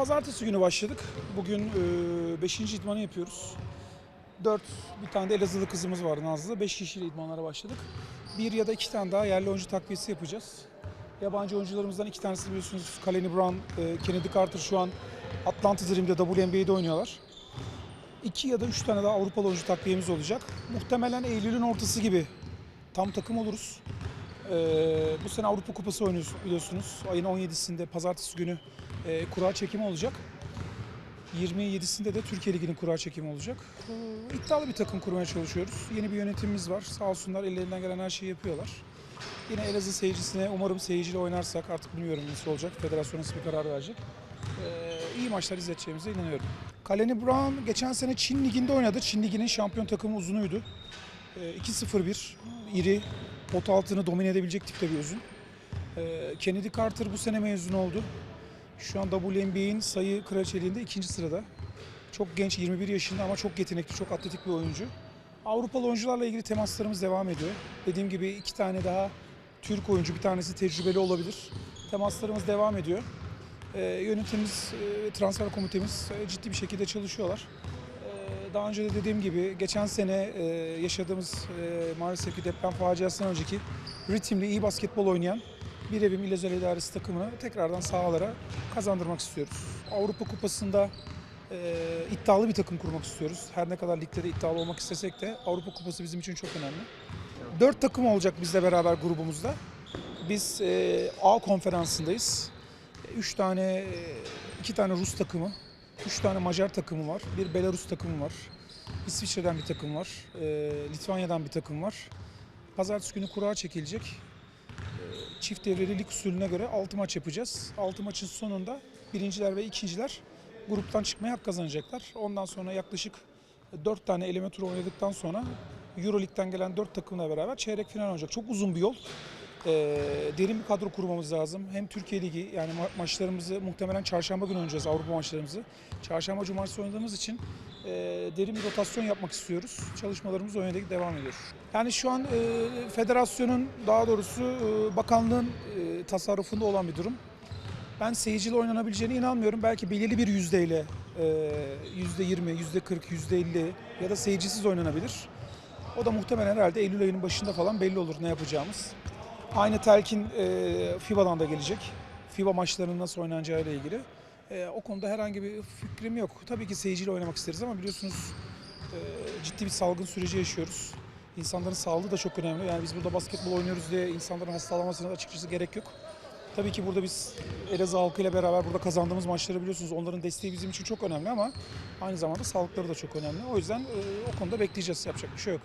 Pazartesi günü başladık. Bugün 5. idmanı yapıyoruz. 4, bir tane de Elazığlı kızımız var Nazlı. 5 kişiyle idmanlara başladık. Bir ya da iki tane daha yerli oyuncu takviyesi yapacağız. Yabancı oyuncularımızdan iki tanesi biliyorsunuz Kaleni Brown, e, Kennedy Carter şu an Atlanta Dream'de WNBA'de oynuyorlar. İki ya da üç tane daha Avrupalı oyuncu takviyemiz olacak. Muhtemelen Eylül'ün ortası gibi tam takım oluruz. Ee, bu sene Avrupa Kupası oynuyoruz biliyorsunuz. Ayın 17'sinde pazartesi günü e, kura çekimi olacak. 27'sinde de Türkiye Ligi'nin kura çekimi olacak. Ee, iddialı bir takım kurmaya çalışıyoruz. Yeni bir yönetimimiz var. Sağ olsunlar ellerinden gelen her şeyi yapıyorlar. Yine Elazığ seyircisine umarım seyirciyle oynarsak artık bilmiyorum nasıl olacak. Federasyon nasıl bir karar verecek. Ee, iyi maçlar izleteceğimize inanıyorum. Kaleni Brown geçen sene Çin Ligi'nde oynadı. Çin Ligi'nin şampiyon takımı uzunuydu. Ee, 2-0-1 iri pot altını domine edebilecek tipte bir uzun. Ee, Kennedy Carter bu sene mezun oldu. Şu an WNBA'in sayı kraliçeliğinde ikinci sırada. Çok genç 21 yaşında ama çok yetenekli, çok atletik bir oyuncu. Avrupalı oyuncularla ilgili temaslarımız devam ediyor. Dediğim gibi iki tane daha Türk oyuncu, bir tanesi tecrübeli olabilir. Temaslarımız devam ediyor. Ee, yönetimimiz, e, transfer komitemiz e, ciddi bir şekilde çalışıyorlar. Ee, Daha önce de dediğim gibi geçen sene e, yaşadığımız e, maalesef ki deprem faciasından önceki ritimli iyi basketbol oynayan bir evim İl Özel İdaresi takımını tekrardan sahalara kazandırmak istiyoruz. Avrupa Kupası'nda e, iddialı bir takım kurmak istiyoruz. Her ne kadar ligde de iddialı olmak istesek de Avrupa Kupası bizim için çok önemli. Dört takım olacak bizle beraber grubumuzda. Biz e, A konferansındayız. Üç tane, e, iki tane Rus takımı, üç tane Macar takımı var, bir Belarus takımı var. İsviçre'den bir takım var, e, Litvanya'dan bir takım var. Pazartesi günü kura çekilecek. Çift devreli lig usulüne göre 6 maç yapacağız. 6 maçın sonunda birinciler ve ikinciler gruptan çıkmaya hak kazanacaklar. Ondan sonra yaklaşık 4 tane eleme turu oynadıktan sonra Euroleague'den gelen 4 takımla beraber çeyrek final olacak. Çok uzun bir yol. Ee, derin bir kadro kurmamız lazım. Hem Türkiye Ligi yani ma- maçlarımızı muhtemelen çarşamba günü oynayacağız Avrupa maçlarımızı. Çarşamba cumartesi oynadığımız için e, derin bir rotasyon yapmak istiyoruz. Çalışmalarımız o yönde devam ediyor. Yani şu an e, federasyonun daha doğrusu e, bakanlığın e, tasarrufunda olan bir durum. Ben seyirciyle oynanabileceğine inanmıyorum. Belki belirli bir yüzdeyle e, yüzde yirmi, yüzde kırk, yüzde elli ya da seyircisiz oynanabilir. O da muhtemelen herhalde Eylül ayının başında falan belli olur ne yapacağımız. Aynı telkin e, FIBA'dan da gelecek. FIBA maçlarının nasıl oynanacağı ile ilgili. E, o konuda herhangi bir fikrim yok. Tabii ki seyirciyle oynamak isteriz ama biliyorsunuz e, ciddi bir salgın süreci yaşıyoruz. İnsanların sağlığı da çok önemli. Yani biz burada basketbol oynuyoruz diye insanların hastalanmasına açıkçası gerek yok. Tabii ki burada biz Elazığ halkıyla beraber burada kazandığımız maçları biliyorsunuz. Onların desteği bizim için çok önemli ama aynı zamanda sağlıkları da çok önemli. O yüzden e, o konuda bekleyeceğiz. Yapacak bir şey yok.